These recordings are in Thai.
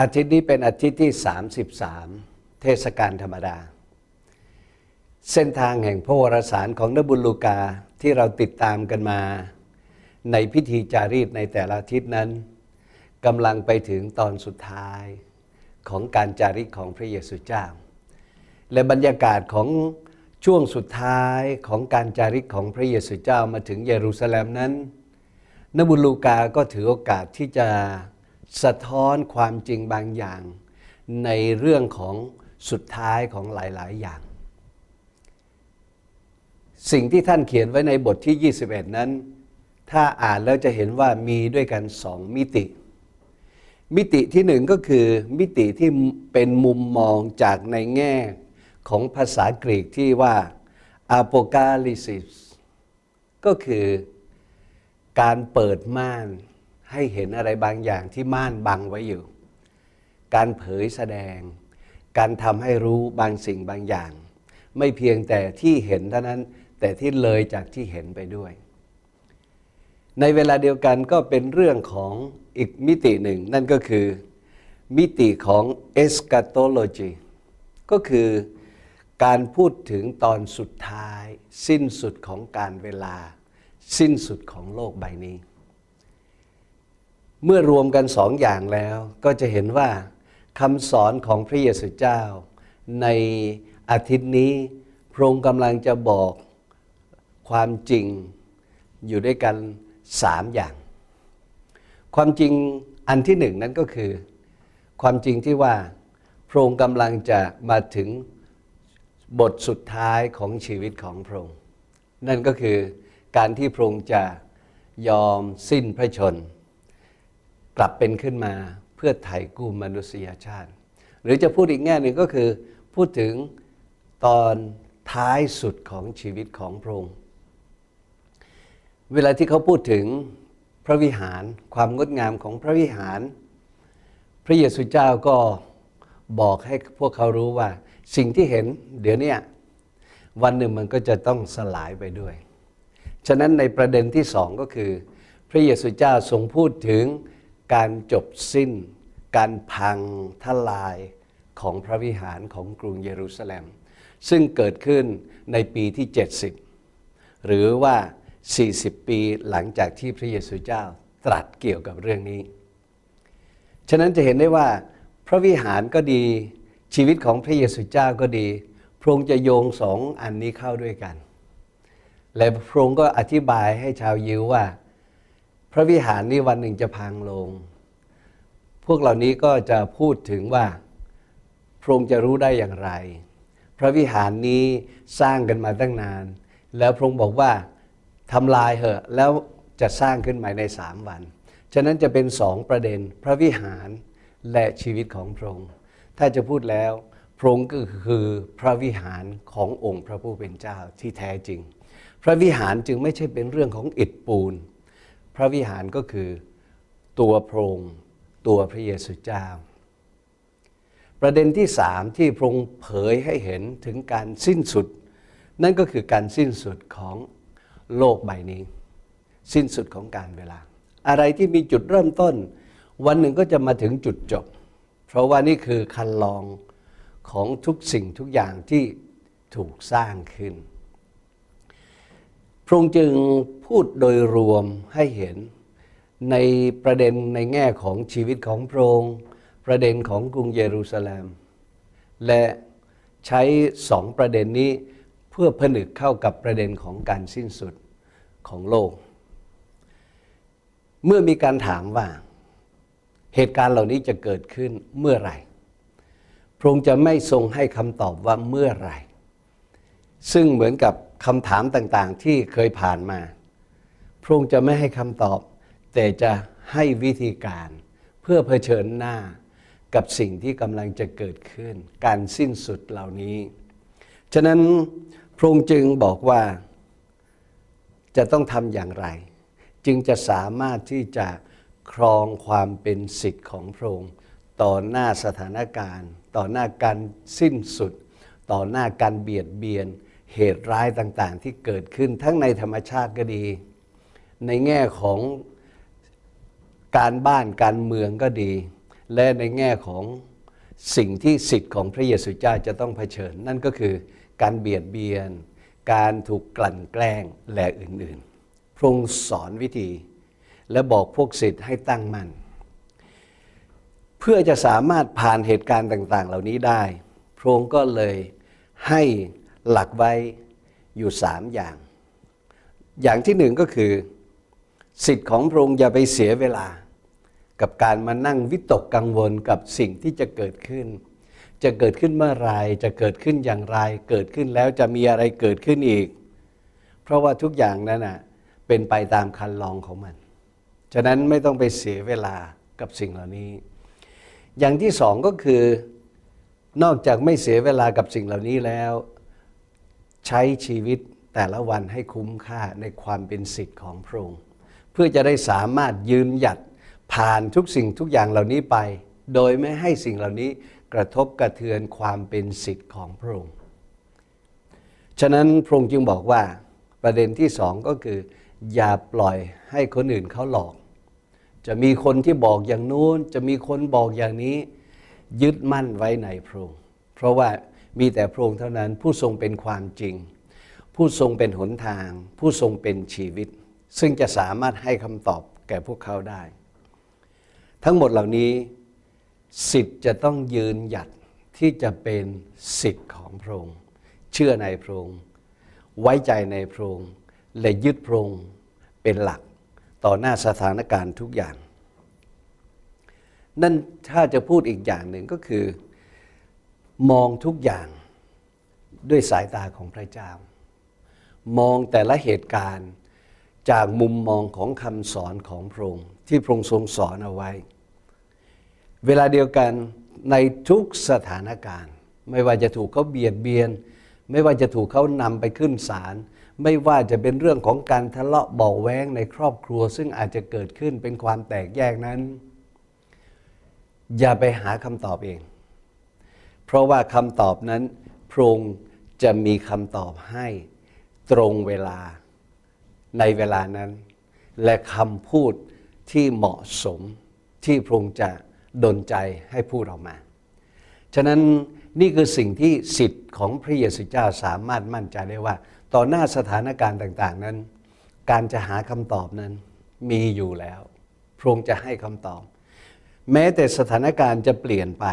อาทิตย์นี้เป็นอาทิตย์ที่ 33 เทศกาลธรรมดา เส้นทางแห่งพระวรสารของนบุญลูกาที่เราติดตามกันมา ในพิธีจารีตในแต่ละอาทิตย์นั้นกำลังไปถึงตอนสุดท้ายของการจาริกของพระเยซูเจ้า และบรรยากาศของช่วงสุดท้ายของการจาริกของพระเยซูเจ้ามาถึงเยรูซาเล็มนั้น นบุญลูกาก็ถือโอกาสที่จะ สะท้อนความจริงบางอย่าง ในเรื่องของสุดท้ายของหลาย ๆ อย่าง สิ่งที่ท่านเขียนไว้ในบทที่ 21 นั้น ถ้าอ่านแล้วจะเห็นว่ามีด้วยกันสองมิติ มิติที่หนึ่งก็คือ มิติที่เป็นมุมมองจากในแง่ของภาษากรีกที่ว่า apocalypse ก็คือการเปิดม่าน ให้เห็นอะไรบางอย่างที่ม่านบังไว้อยู่ การเผยแสดง การทำให้รู้บางสิ่งบางอย่าง ไม่เพียงแต่ที่เห็นเท่านั้น แต่ที่เลยจากที่เห็นไปด้วย ในเวลาเดียวกันก็เป็นเรื่องของอีกมิติหนึ่ง นั่นก็คือ มิติของ eschatology ก็คือการพูดถึงตอนสุดท้าย สิ้นสุดของการเวลา สิ้นสุดของโลกใบนี้ เมื่อรวมกันสองอย่างแล้วก็จะเห็นว่าคำสอนของพระเยซูเจ้า ในอาทิตย์นี้พระองค์กำลังจะบอกความจริงอยู่ด้วยกันสามอย่าง ความจริงอันที่หนึ่งนั้นก็คือ ความจริงที่ว่าพระองค์กำลังจะมาถึงบทสุดท้ายของชีวิตของพระองค์นั่นก็คือการที่พระองค์จะยอมสิ้นพระชน กลับเป็นขึ้นมาเพื่อไถ่กู้มนุษยชาติ หรือจะพูดอีกแง่หนึ่งก็คือ พูดถึงตอนท้ายสุดของชีวิตของพระองค์เวลาที่เขาพูดถึงพระวิหารความงดงามของพระวิหาร พระเยซูเจ้าก็บอกให้พวกเขารู้ว่าสิ่งที่เห็นเดี๋ยวนี้วันหนึ่งมันก็จะต้องสลายไปด้วย ฉะนั้นในประเด็นที่สองก็คือ พระเยซูเจ้าทรงพูดถึง การจบสิ้น การพังทลายของพระวิหารของกรุงเยรูซาเล็ม ซึ่งเกิดขึ้นในปีที่ 70 หรือว่า 40 ปีหลังจากที่พระเยซูเจ้าตรัสเกี่ยวกับเรื่องนี้ ฉะนั้นจะเห็นได้ว่าพระวิหารก็ดีชีวิตของพระเยซูเจ้าก็ดี พระองค์จะโยงสองอันนี้เข้าด้วยกัน และพระองค์ก็อธิบายให้ชาวยิวว่า พระวิหารนี้วันหนึ่งจะพังลง พวกเหล่านี้ก็จะพูดถึงว่าพระองค์จะรู้ได้อย่างไร พระวิหารนี้สร้างกันมาตั้งนาน แล้วพระองค์บอกว่าทำลายเหอะแล้วจะสร้างขึ้นใหม่ในสามวัน ฉะนั้นจะเป็นสองประเด็นพระวิหารและชีวิตของพระองค์ ถ้าจะพูดแล้วพระองค์ก็คือพระวิหารขององค์พระผู้เป็นเจ้าที่แท้จริง พระวิหารจึงไม่ใช่เป็นเรื่องของอิฐปูน พระวิหารก็คือตัวพระองค์ตัวพระเยซูเจ้า ประเด็นที่สามที่พระองค์เผยให้เห็นถึงการสิ้นสุด นั่นก็คือการสิ้นสุดของโลกใบนี้ สิ้นสุดของการเวลา อะไรที่มีจุดเริ่มต้น วันหนึ่งก็จะมาถึงจุดจบ เพราะว่านี่คือคันลองของทุกสิ่งทุกอย่างที่ถูกสร้างขึ้น ระองค์จึงพูดโดยรวมให้เห็นในประเด็นในแง่ของชีวิตของพระองค์ประเด็นของกรุงเยรูซาเล็ม และใช้สองประเด็นนี้เพื่อผนึกเข้ากับประเด็นของการสิ้นสุดของโลก เมื่อมีการถามว่า เหตุการณ์เหล่านี้จะเกิดขึ้นเมื่อไหร่ พระองค์จะไม่ทรงให้คำตอบว่าเมื่อไหร่ ซึ่งเหมือนกับ คำถามต่างๆ ที่เคยผ่านมา พระองค์จะไม่ให้คำตอบ แต่จะให้วิธีการ เพื่อเผชิญหน้ากับสิ่งที่กำลังจะเกิดขึ้น การสิ้นสุดเหล่านี้ ฉะนั้นพระองค์จึงบอกว่าจะต้องทำอย่างไร จึงจะสามารถที่จะครองความเป็นสิทธิ์ของพระองค์ต่อหน้าสถานการณ์ ต่อหน้าการสิ้นสุด ต่อหน้าการเบียดเบียน เหตุร้ายต่างๆ ที่เกิดขึ้นทั้งในธรรมชาติก็ดี ในแง่ของการบ้านการเมืองก็ดี และในแง่ของสิ่งที่สิทธิ์ของพระเยซูเจ้าจะต้องเผชิญ นั่นก็คือการเบียดเบียน การถูกกลั่นแกล้งและอื่นๆ พระองค์สอนวิธี และบอกพวกสิทธิ์ให้ตั้งมั่นเพื่อจะสามารถผ่านเหตุการณ์ต่าง ๆ เหล่านี้ได้ พระองค์ก็เลยให้ หลักไว้อยู่สามอย่าง อย่างที่หนึ่งก็คือ สิทธิ์ของพระองค์อย่าไปเสียเวลา กับการมานั่งวิตกกังวลกับสิ่งที่จะเกิดขึ้น จะเกิดขึ้นเมื่อไรจะเกิดขึ้นอย่างไร เกิดขึ้นแล้วจะมีอะไรเกิดขึ้นอีก เพราะว่าทุกอย่างนั้นนะเป็นไปตามคันลองของมัน ฉะนั้นไม่ต้องไปเสียเวลากับสิ่งเหล่านี้ อย่างที่สองก็คือนอกจากไม่เสียเวลากับสิ่งเหล่านี้แล้ว ใช้ชีวิตแต่ละวันให้คุ้มค่าในความเป็นสิทธิ์ของพระองค์เพื่อจะได้สามารถยืนหยัดผ่านทุกสิ่งทุกอย่างเหล่านี้ไป โดยไม่ให้สิ่งเหล่านี้กระทบกระเทือนความเป็นสิทธิ์ของพระองค์ฉะนั้นพระองค์จึงบอกว่าประเด็นที่สองก็คือ อย่าปล่อยให้คนอื่นเขาหลอก จะมีคนที่บอกอย่างนู้น จะมีคนบอกอย่างนี้ ยึดมั่นไว้ในพระองค์เพราะว่า มีแต่พระองค์เท่านั้นผู้ทรงเป็นความจริง ผู้ทรงเป็นหนทาง ผู้ทรงเป็นชีวิต ซึ่งจะสามารถให้คำตอบแก่พวกเขาได้ ทั้งหมดเหล่านี้ สิทธิ์จะต้องยืนหยัดที่จะเป็นสิทธิ์ของพระองค์เชื่อในพระองค์ไว้ใจในพระองค์และยึดพระองค์เป็นหลักต่อหน้าสถานการณ์ทุกอย่าง นั่นถ้าจะพูดอีกอย่างหนึ่งก็คือ มองทุกอย่างด้วยสายตาของพระเจ้า มองแต่ละเหตุการณ์จากมุมมองของคำสอนของพระองค์ที่พระองค์ทรงสอนเอาไว้ เวลาเดียวกันในทุกสถานการณ์ ไม่ว่าจะถูกเขาเบียดเบียน ไม่ว่าจะถูกเขานำไปขึ้นศาลไม่ว่าจะเป็นเรื่องของการทะเลาะเบาแวงในครอบครัว ซึ่งอาจจะเกิดขึ้นเป็นความแตกแยกนั้น อย่าไปหาคำตอบเอง เพราะว่าคำตอบนั้นพระองค์จะมีคำตอบให้ตรงเวลาในเวลานั้น และคำพูดที่เหมาะสมที่พระองค์จะดลใจให้พูดออกมา ฉะนั้นนี่คือสิ่งที่สิทธิ์ของพระเยซูเจ้าสามารถมั่นใจได้ว่า ต่อหน้าสถานการณ์ต่าง ๆ นั้น การจะหาคำตอบนั้นมีอยู่แล้ว พระองค์จะให้คำตอบ แม้แต่สถานการณ์จะเปลี่ยนไป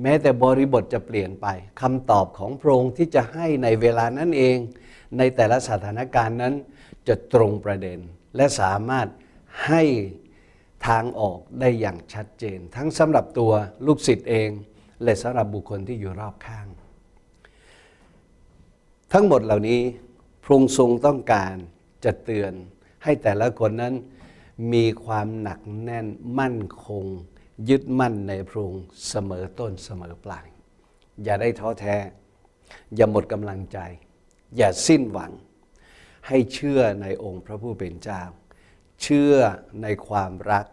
แม้แต่บริบทจะเปลี่ยนไปคำตอบของพระองค์ที่จะให้ในเวลานั้นเอง ในแต่ละสถานการณ์นั้นจะตรงประเด็น และสามารถให้ทางออกได้อย่างชัดเจน ทั้งสำหรับตัวลูกศิษย์เอง และสำหรับบุคคลที่อยู่รอบข้าง ทั้งหมดเหล่านี้พระองค์ทรงต้องการจะเตือนให้แต่ละคนนั้นมีความหนักแน่นมั่นคง ยึดมั่นในพระองค์เสมอต้นเสมอปลาย อย่าได้ท้อแท้ อย่าหมดกำลังใจ อย่าสิ้นหวัง ให้เชื่อในองค์พระผู้เป็นเจ้า เชื่อในความรัก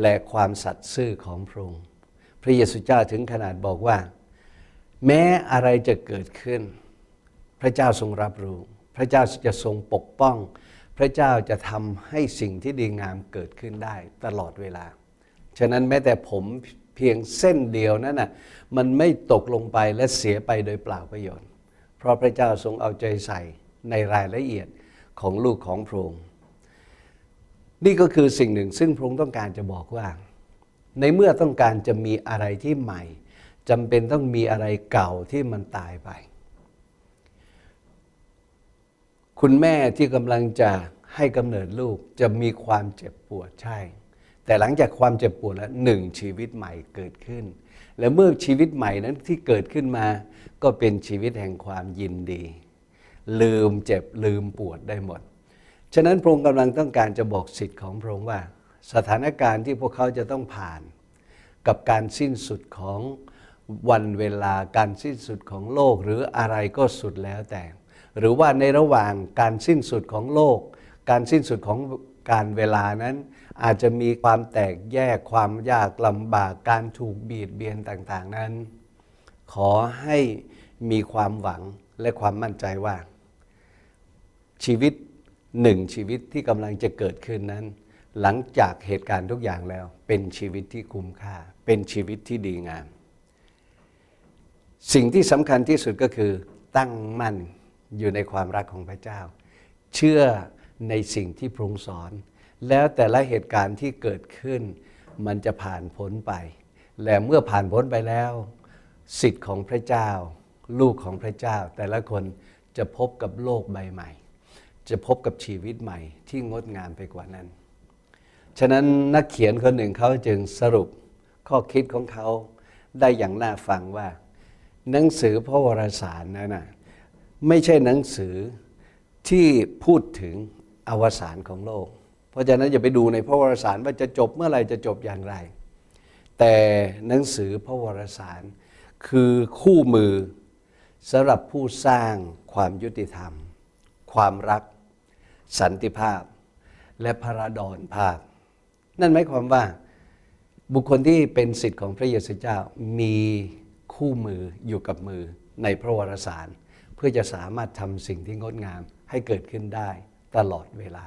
และความสัตย์ซื่อของพระองค์ พระเยซูเจ้าถึงขนาดบอกว่า แม้อะไรจะเกิดขึ้น พระเจ้าทรงรับรู้ พระเจ้าจะทรงปกป้อง พระเจ้าจะทำให้สิ่งที่ดีงามเกิดขึ้นได้ตลอดเวลา ฉะนั้นแม้แต่ผมเพียงเส้นเดียวนั้นน่ะมันไม่ตกลงไปและเสียไปโดยเปล่าประโยชน์ เพราะพระเจ้าทรงเอาใจใส่ในรายละเอียดของลูกของพระองค์นี่ก็คือสิ่งหนึ่งซึ่งพระองค์ต้องการจะบอกว่า ในเมื่อต้องการจะมีอะไรที่ใหม่จำเป็นต้องมีอะไรเก่าที่มันตายไป คุณแม่ที่กำลังจะให้กำเนิดลูกจะมีความเจ็บปวดใช่ แต่หลังจากความเจ็บปวดแล้วหนึ่งชีวิตใหม่เกิดขึ้น และเมื่อชีวิตใหม่นั้นที่เกิดขึ้นมา ก็เป็นชีวิตแห่งความยินดี ลืมเจ็บลืมปวดได้หมด ฉะนั้นพระองค์กำลังต้องการจะบอกสิทธิ์ของพระองค์ว่า สถานการณ์ที่พวกเขาจะต้องผ่าน กับการสิ้นสุดของวันเวลาการสิ้นสุดของโลกหรืออะไรก็สุดแล้วแต่ หรือว่าในระหว่างการสิ้นสุดของโลก การสิ้นสุดของการเวลานั้น อาจจะมีความแตกแยกความยากลำบากการถูกบีดเบียนต่างๆนั้น ขอให้มีความหวังและความมั่นใจว่า ชีวิตหนึ่งชีวิตที่กำลังจะเกิดขึ้นนั้น หลังจากเหตุการณ์ทุกอย่างแล้ว เป็นชีวิตที่คุ้มค่า เป็นชีวิตที่ดีงาม สิ่งที่สำคัญที่สุดก็คือตั้งมั่นอยู่ในความรักของพระเจ้า เชื่อในสิ่งที่พระองค์สอน แล้วแต่ละเหตุการณ์ที่เกิดขึ้น มันจะผ่านพ้นไป และเมื่อผ่านพ้นไปแล้ว สิทธิ์ของพระเจ้า ลูกของพระเจ้า แต่ละคนจะพบกับโลกใบใหม่ จะพบกับชีวิตใหม่ที่งดงามไปกว่านั้น ฉะนั้นนักเขียนคนหนึ่งเขาจึงสรุปข้อคิดของเขาได้อย่างน่าฟังว่า หนังสือพระวรสารนั้นนะไม่ใช่หนังสือที่พูดถึงอวสานของโลก ราะฉะนั้นอย่าไปดูในพระวรสารว่าจะจบเมื่อไรจะจบอย่างไร แต่หนังสือพระวรสารคือคู่มือสำหรับผู้สร้างความยุติธรรม ความรัก สันติภาพ และพระดอนภาพ นั่นหมายความว่าบุคคลที่เป็นสิทธิ์ของพระเยซูเจ้ามีคู่มืออยู่กับมือในพระวรสาร เพื่อจะสามารถทำสิ่งที่งดงามให้เกิดขึ้นได้ตลอดเวลา